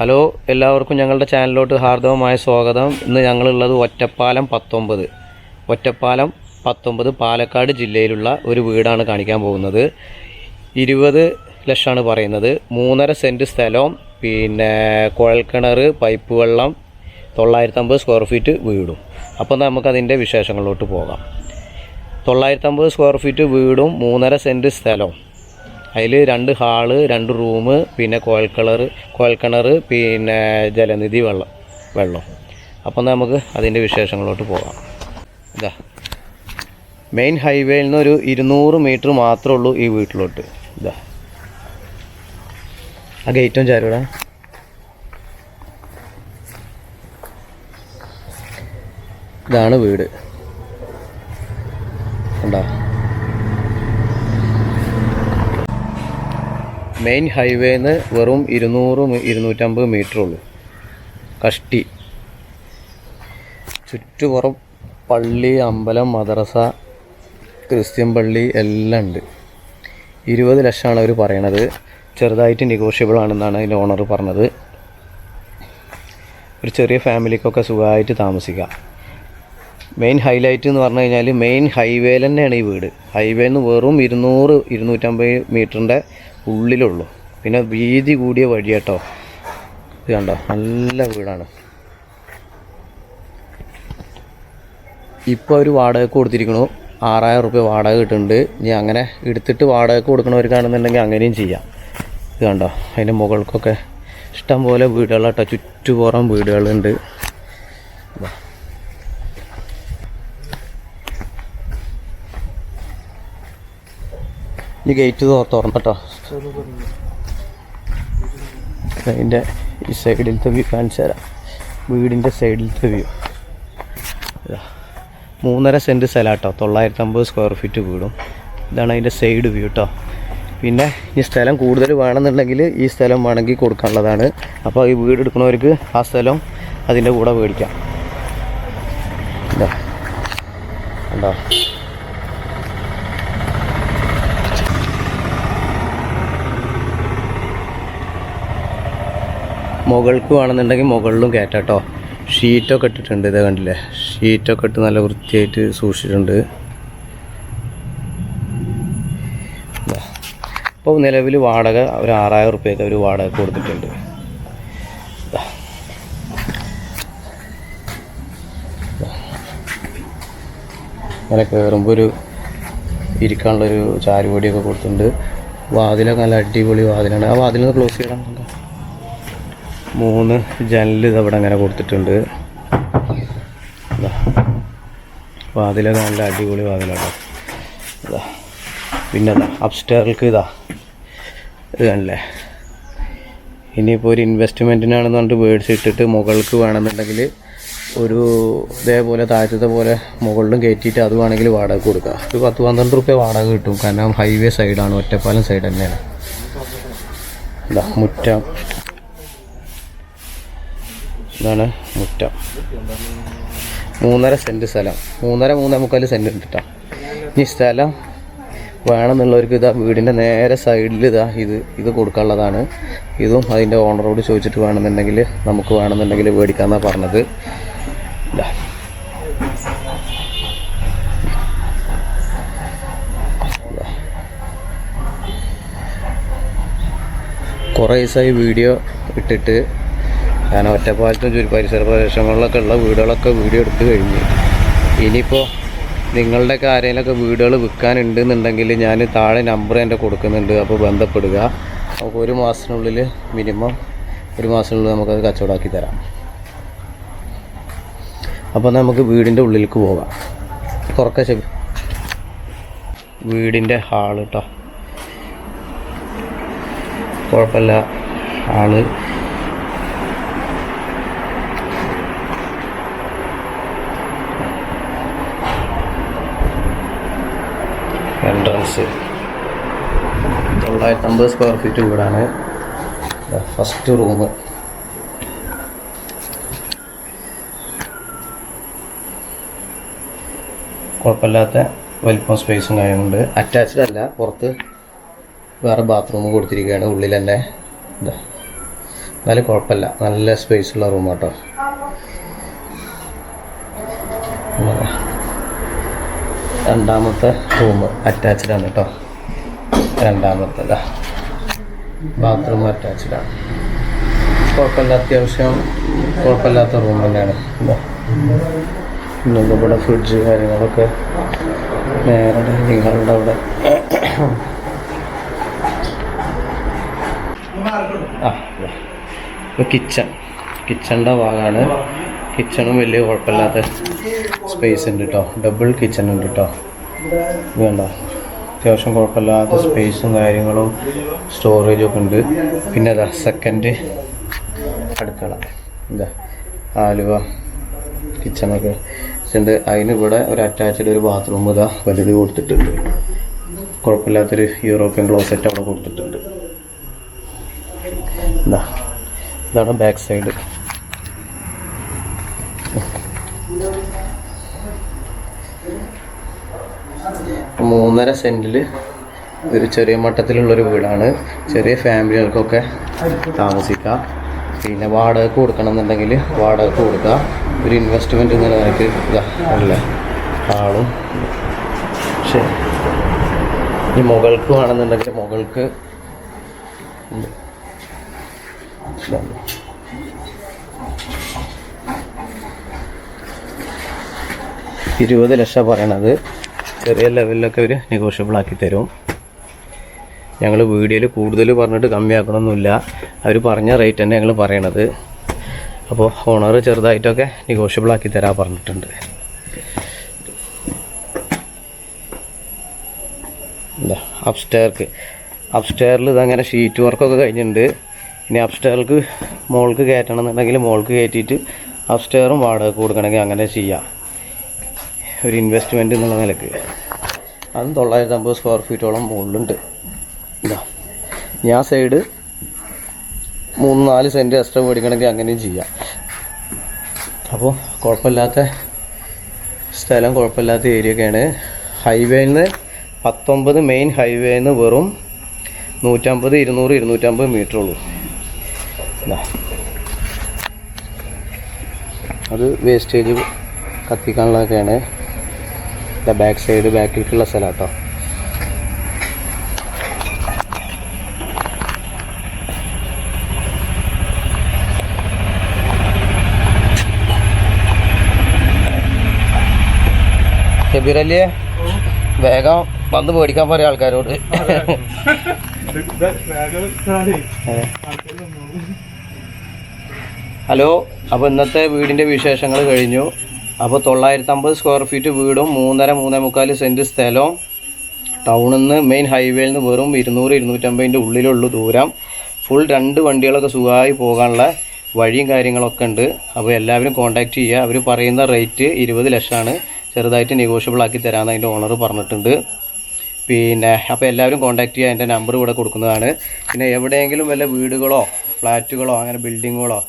Hello എല്ലാവർക്കും ഞങ്ങളുടെ ചാനലിലോട്ട് ഹാർദവമായ സ്വാഗതം. ഇന്ന് ഞങ്ങളുള്ളത് ഒറ്റപ്പാലം പത്തൊമ്പത്. ഒറ്റപ്പാലം പത്തൊമ്പത് പാലക്കാട് ജില്ലയിലുള്ള ഒരു വീടാണ് കാണിക്കാൻ പോകുന്നത്. ഇരുപത് ലക്ഷമാണ് പറയുന്നത്. മൂന്നര സെന്റ് സ്ഥലവും പിന്നെ കുഴൽക്കിണർ പൈപ്പ് വെള്ളം തൊള്ളായിരത്തമ്പത് സ്ക്വയർ ഫീറ്റ് വീടും. അപ്പോൾ നമുക്കതിന്റെ വിശേഷങ്ങളിലോട്ട് പോകാം. തൊള്ളായിരത്തമ്പത് സ്ക്വയർ ഫീറ്റ് വീടും മൂന്നര സെന്റ് സ്ഥലവും അതിൽ രണ്ട് ഹാൾ രണ്ട് റൂം പിന്നെ കുഴൽക്കിണർ കുഴൽക്കിണർ പിന്നെ ജലനിധി വെള്ളം വെള്ളം. അപ്പം നമുക്ക് അതിന്റെ വിശേഷങ്ങളിലോട്ട് പോകാം. ഇതാ. മെയിൻ ഹൈവേയിൽ നിന്ന് ഒരു ഇരുന്നൂറ് മീറ്റർ മാത്രമേ ഉള്ളൂ ഈ വീട്ടിലോട്ട്. ഇതാ. ആ ഗേറ്റും ചാരൂടാ. ഇതാണ് വീട്. കണ്ടോ? മെയിൻ ഹൈവേന്ന് വെറും ഇരുന്നൂറ് ഇരുന്നൂറ്റമ്പത് മീറ്റർ ഉള്ളൂ കഷ്ടി. ചുറ്റുപുറം പള്ളി അമ്പലം മദ്രസ ക്രിസ്ത്യൻ പള്ളി എല്ലാം ഉണ്ട്. ഇരുപത് ലക്ഷമാണ് അവർ പറയണത്. ചെറുതായിട്ട് നെഗോഷ്യബിൾ ആണെന്നാണ് അതിന്റെ ഓണർ പറഞ്ഞത്. ഒരു ചെറിയ ഫാമിലിക്കൊക്കെ സുഖമായിട്ട് താമസിക്കാം. മെയിൻ ഹൈലൈറ്റ് എന്ന് പറഞ്ഞു കഴിഞ്ഞാൽ മെയിൻ ഹൈവേയിൽ തന്നെയാണ് ഈ വീട്. ഹൈവേയിൽ നിന്ന് വെറും ഇരുന്നൂറ് ഇരുന്നൂറ്റമ്പത് മീറ്ററിന്റെ ഉള്ളിലുള്ളൂ. പിന്നെ വീതി കൂടിയ വഴി കേട്ടോ ഇത് കണ്ടോ? നല്ല വീടാണ്. ഇപ്പോൾ ഒരു വാടക കൊടുത്തിരിക്കണു. ആറായിരം റുപ്യ വാടക കിട്ടുന്നുണ്ട്. ഇനി അങ്ങനെ എടുത്തിട്ട് വാടക കൊടുക്കണവർക്കാണെന്നുണ്ടെങ്കിൽ അങ്ങനെയും ചെയ്യാം. ഇത് കണ്ടോ? അതിന്റെ മുകൾക്കൊക്കെ ഇഷ്ടം പോലെ വീടുകളാട്ടോ. ചുറ്റുപുറം വീടുകളുണ്ട്. ഈ ഗേറ്റ് തുറന്നിട്ടോ അതിന്റെ ഈ സൈഡിലത്തെ വ്യൂ കാണിച്ചു തരാം. വീടിന്റെ സൈഡിലത്തെ വ്യൂ. മൂന്നര സെന്റ് കേട്ടോ തൊള്ളായിരത്തി അമ്പത് സ്ക്വയർ ഫീറ്റ് വീടും. ഇതാണ് അതിന്റെ സൈഡ് വ്യൂ കേട്ടോ പിന്നെ ഈ സ്ഥലം കൂടുതൽ വേണമെന്നുണ്ടെങ്കിൽ ഈ സ്ഥലം വേണമെങ്കിൽ കൊടുക്കാനുള്ളതാണ്. അപ്പോൾ ഈ വീട് എടുക്കുന്നവർക്ക് ആ സ്ഥലം അതിന്റെ കൂടെ മേടിക്കാം. ഉണ്ടോ മുകൾക്ക് വേണമെന്നുണ്ടെങ്കിൽ മുകളിലും കയറ്റാം കേട്ടോ. ഷീറ്റൊക്കെ ഇട്ടിട്ടുണ്ട് ഇതേ കണ്ടില്ലേ? ഷീറ്റൊക്കെ ഇട്ട് നല്ല വൃത്തിയായിട്ട് സൂക്ഷിച്ചിട്ടുണ്ട്. അപ്പോൾ നിലവിൽ വാടക ഒരു ആറായിരം റുപ്യൊക്കെ ഒരു വാടക കൊടുത്തിട്ടുണ്ട്. അങ്ങനെ കയറുമ്പോൾ ഒരു ഇരിക്കാനുള്ളൊരു ചാരുപൊടിയൊക്കെ കൊടുത്തിട്ടുണ്ട്. വാതിലൊക്കെ നല്ല അടിപൊളി വാതിലാണ്. ആ വാതിലൊന്ന് ക്ലോസ് ചെയ്യണം. മൂന്ന് ജനൽ ഇതവിടെ അങ്ങനെ കൊടുത്തിട്ടുണ്ട്. വാതിലൊക്കെ നല്ല അടിപൊളി വാതിലാണ് ഇതാ പിന്നെ അതാ അപ്സ്റ്റേറിൽക്ക് ഇതാ ഇത് കണ്ടില്ലേ? ഇനിയിപ്പോൾ ഒരു ഇൻവെസ്റ്റ്മെന്റിനാണെന്ന് പറഞ്ഞിട്ട് വേർഡ്സ് ഇട്ടിട്ട് മുകൾക്ക് വേണമെന്നുണ്ടെങ്കിൽ ഒരു ഇതേപോലെ താഴത്തെ പോലെ മുകളിലും കയറ്റിയിട്ട് അത് വേണമെങ്കിൽ വാടക കൊടുക്കുക ഒരു പത്ത് പന്ത്രണ്ട് റുപ്യ വാടക കിട്ടും. കാരണം ഹൈവേ സൈഡാണ് ഒറ്റപ്പാലം സൈഡ് തന്നെയാണ്. ഇതാ മുറ്റം. ഇതാണ് മുറ്റം. മൂന്നര സെന്റ് സ്ഥലം. മൂന്നര മൂന്നേ മുക്കാൽ സെന്റ് ഉണ്ട് കേട്ടോ ഈ സ്ഥലം വേണമെന്നുള്ളവർക്ക് ഇതാ വീടിന്റെ നേരെ സൈഡിൽ ഇതാ ഇത് ഇത് കൊടുക്കാനുള്ളതാണ്. ഇതും അതിന്റെ ഓണറോട് ചോദിച്ചിട്ട് വേണമെന്നുണ്ടെങ്കിൽ നമുക്ക് വേണമെന്നുണ്ടെങ്കിൽ മേടിക്കാമെന്നാണ് പറഞ്ഞത്. കുറേ ദിവസമായി വീഡിയോ ഇട്ടിട്ട് ഞാൻ ഒറ്റപ്പാലത്തും ചുരു പരിസര പ്രദേശങ്ങളിലൊക്കെ ഉള്ള വീടുകളൊക്കെ വീഡിയോ എടുത്ത് കഴിഞ്ഞു. ഇനിയിപ്പോൾ നിങ്ങളുടെയൊക്കെ ആരെങ്കിലുമൊക്കെ വീടുകൾ വിൽക്കാനുണ്ടെന്നുണ്ടെങ്കിൽ ഞാൻ താഴെ നമ്പർ എന്റെ കൊടുക്കുന്നുണ്ട് അപ്പോൾ ബന്ധപ്പെടുക. നമുക്ക് ഒരു മാസത്തിനുള്ളിൽ മിനിമം ഒരു മാസത്തിനുള്ളിൽ നമുക്കത് കച്ചവടമാക്കി തരാം. അപ്പോൾ നമുക്ക് വീടിന്റെ ഉള്ളിലേക്ക് പോകാം തുറക്ക ചെവി വീടിന്റെ ഹാൾ കേട്ടോ കുഴപ്പമില്ല. Hall entrance. തൊള്ളായിരത്തി അമ്പത് സ്ക്വയർ ഫീറ്റ് വീടാണ് ഫസ്റ്റ് റൂം കുഴപ്പമില്ലാത്ത വലിപ്പം സ്പേസും കാര്യങ്ങളുണ്ട്. അറ്റാച്ച്ഡ് അല്ല പുറത്ത് വേറെ ബാത്റൂം കൊടുത്തിരിക്കുകയാണ് ഉള്ളിൽ തന്നെ. എന്നാലും കുഴപ്പമില്ല. നല്ല സ്പേസ് ഉള്ള റൂം കേട്ടോ രണ്ടാമത്തെ റൂം അറ്റാച്ച്ഡ് ആണ് കേട്ടോ രണ്ടാമത്തേതാ ബാത്റൂം ആണ്. കുഴപ്പമില്ല അത്യാവശ്യം കുഴപ്പമില്ലാത്ത റൂം തന്നെയാണ്. പിന്നെ ഇവിടെ ഫ്രിഡ്ജ് കാര്യങ്ങളൊക്കെ നേരെ ഡൈനിങ് അവിടെ. കിച്ചൺ കിച്ചണിന്റെ ഭാഗമാണ്. കിച്ചണും വലിയ കുഴപ്പമില്ലാത്ത സ്പേസ് ഉണ്ട് കേട്ടോ ഡബിൾ കിച്ചൺ ഉണ്ട് കേട്ടോ വേണ്ട. അത്യാവശ്യം കുഴപ്പമില്ലാത്ത സ്പേസും കാര്യങ്ങളും സ്റ്റോറേജും ഒക്കെ ഉണ്ട്. പിന്നെ അതാ സെക്കൻഡ് അടുക്കള. എന്താ ആലുവ കിച്ചണൊക്കെ ഉണ്ട് അതിന് ഇവിടെ ഒരു അറ്റാച്ച്ഡ് ഒരു ബാത്റൂം ഇതാ വലുത് കൊടുത്തിട്ടുണ്ട്. കുഴപ്പമില്ലാത്തൊരു യൂറോപ്യൻ ക്ലോസറ്റ് അവിടെ കൊടുത്തിട്ടുണ്ട്. എന്താ ഇതാണ് ബാക്ക് സൈഡ് മൂന്നര സെന്റിൽ ഒരു ചെറിയ മട്ടത്തിലുള്ളൊരു വീടാണ്. ചെറിയ ഫാമിലികൾക്കൊക്കെ താമസിക്കാം. പിന്നെ വാടക കൊടുക്കണം എന്നുണ്ടെങ്കിൽ വാടക കൊടുക്കുക ഒരു ഇൻവെസ്റ്റ്മെന്റ് എന്ന നിലയ്ക്ക് അല്ലേ ആളും. പക്ഷേ ഈ മുകൾക്ക് വേണമെന്നുണ്ടെങ്കിൽ മുകൾക്ക്. ഇരുപത് ലക്ഷം പറയണത് ചെറിയ ലെവലിലൊക്കെ അവർ നെഗോഷ്യബിൾ ആക്കി തരും. ഞങ്ങൾ വീഡിയോയിൽ കൂടുതൽ പറഞ്ഞിട്ട് കമ്മിയാക്കണമൊന്നുമില്ല അവർ പറഞ്ഞ റേറ്റ് തന്നെ ഞങ്ങൾ പറയണത്. അപ്പോൾ ഓണർ ചെറുതായിട്ടൊക്കെ നെഗോഷ്യബിൾ ആക്കി തരാൻ പറഞ്ഞിട്ടുണ്ട്. എന്താ അപ്സ്റ്റെയർക്ക് അപ്സ്റ്റെയറിൽ ഇതങ്ങനെ ഷീറ്റ് വർക്കൊക്കെ കഴിഞ്ഞിട്ടുണ്ട്. ഇനി അപ്സ്റ്റെയർക്ക് മോൾക്ക് കയറ്റണം എന്നുണ്ടെങ്കിൽ മോൾക്ക് കയറ്റിയിട്ട് അപ്സ്റ്റെയറും വാടക കൊടുക്കണമെങ്കിൽ അങ്ങനെ ചെയ്യാം. ഒരു ഇൻവെസ്റ്റ്മെന്റ് എന്നുള്ള നിലയ്ക്ക്. അതും തൊള്ളായിരത്തി അമ്പത് സ്ക്വയർ ഫീറ്റോളം മുകളിലുണ്ട് ഞാൻ സൈഡ് മൂന്ന് നാല് സെന്റ് എക്സ്ട്രാ മേടിക്കണമെങ്കിൽ അങ്ങനെയും ചെയ്യാം. അപ്പോൾ കുഴപ്പമില്ലാത്ത സ്ഥലം കുഴപ്പമില്ലാത്ത ഏരിയയൊക്കെയാണ് ഹൈവേയിൽ നിന്ന് പത്തൊമ്പത് മെയിൻ ഹൈവേയിൽ നിന്ന് വെറും നൂറ്റമ്പത് ഇരുന്നൂറ് ഇരുന്നൂറ്റമ്പത് മീറ്റർ ഉള്ളൂ. അത് വേസ്റ്റേജ് കത്തിക്കാനുള്ളതൊക്കെയാണ്. ബാക്ക് സൈഡ് ബാക്കിലേക്കുള്ള സ്ഥലം കേട്ടോ ഷബീറല്ലേ വേഗം വന്ന് മേടിക്കാൻ പറയാം ആൾക്കാരോട്. ഹലോ അപ്പോൾ ഇന്നത്തെ വീടിന്റെ വിശേഷങ്ങൾ കഴിഞ്ഞു. അപ്പോൾ തൊള്ളായിരത്തി അമ്പത് സ്ക്വയർ ഫീറ്റ് വീടും മൂന്നര മൂന്നേ മുക്കാൽ സെന്റ് സ്ഥലവും. ടൗണിൽ നിന്ന് മെയിൻ ഹൈവേയിൽ നിന്ന് വെറും ഇരുന്നൂറ് ഇരുന്നൂറ്റമ്പതിന്റെ ഉള്ളിലുള്ളൂ ദൂരം. ഫുൾ രണ്ട് വണ്ടികളൊക്കെ സുഖമായി പോകാനുള്ള വഴിയും കാര്യങ്ങളൊക്കെ ഉണ്ട്. അപ്പോൾ എല്ലാവരും കോൺടാക്റ്റ് ചെയ്യുക. അവർ പറയുന്ന റേറ്റ് ഇരുപത് ലക്ഷമാണ്. ചെറുതായിട്ട് നെഗോഷ്യബിൾ ആക്കി തരാമെന്ന് അതിന്റെ ഓണർ പറഞ്ഞിട്ടുണ്ട്. പിന്നെ അപ്പോൾ എല്ലാവരും കോൺടാക്റ്റ് ചെയ്യുക. എന്റെ നമ്പർ ഇവിടെ കൊടുക്കുന്നതാണ്. പിന്നെ എവിടെയെങ്കിലും വല്ല വീടുകളോ ഫ്ലാറ്റുകളോ അങ്ങനെ ബിൽഡിങ്ങുകളോ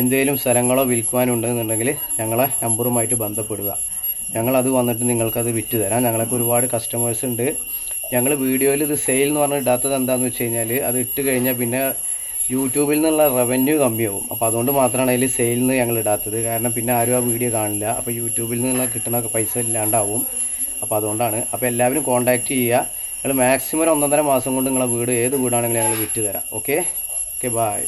എന്തെങ്കിലും സ്ഥലങ്ങളോ വിൽക്കുവാനുണ്ടെന്നുണ്ടെങ്കിൽ ഞങ്ങളെ നമ്പറുമായിട്ട് ബന്ധപ്പെടുക. ഞങ്ങളത് വന്നിട്ട് നിങ്ങൾക്കത് വിറ്റ് തരാം. ഞങ്ങൾക്ക് ഒരുപാട് കസ്റ്റമേഴ്സ് ഉണ്ട്. ഞങ്ങൾ വീഡിയോയിൽ ഇത് സെയിൽ എന്ന് പറഞ്ഞ് ഇടാത്തത് എന്താണെന്ന് വെച്ച് കഴിഞ്ഞാൽ അത് ഇട്ട് കഴിഞ്ഞാൽ പിന്നെ യൂട്യൂബിൽ നിന്നുള്ള റവന്യൂ കമ്മിയാവും. അപ്പോൾ അതുകൊണ്ട് മാത്രമാണ് അതിൽ സെയിൽ നിന്ന് ഞങ്ങൾ ഇടാത്തത്. കാരണം പിന്നെ ആരും ആ വീഡിയോ കാണില്ല. അപ്പോൾ യൂട്യൂബിൽ നിന്നുള്ള കിട്ടുന്ന പൈസ ഇല്ലാണ്ടാവും. അപ്പോൾ അതുകൊണ്ടാണ്. അപ്പോൾ എല്ലാവരും കോൺടാക്റ്റ് ചെയ്യുക. നിങ്ങൾ മാക്സിമം ഒന്നൊന്നര മാസം കൊണ്ട് നിങ്ങളെ വീട് ഏത് വീടാണെങ്കിലും ഞങ്ങൾ വിറ്റ് തരാം. Okay okay bye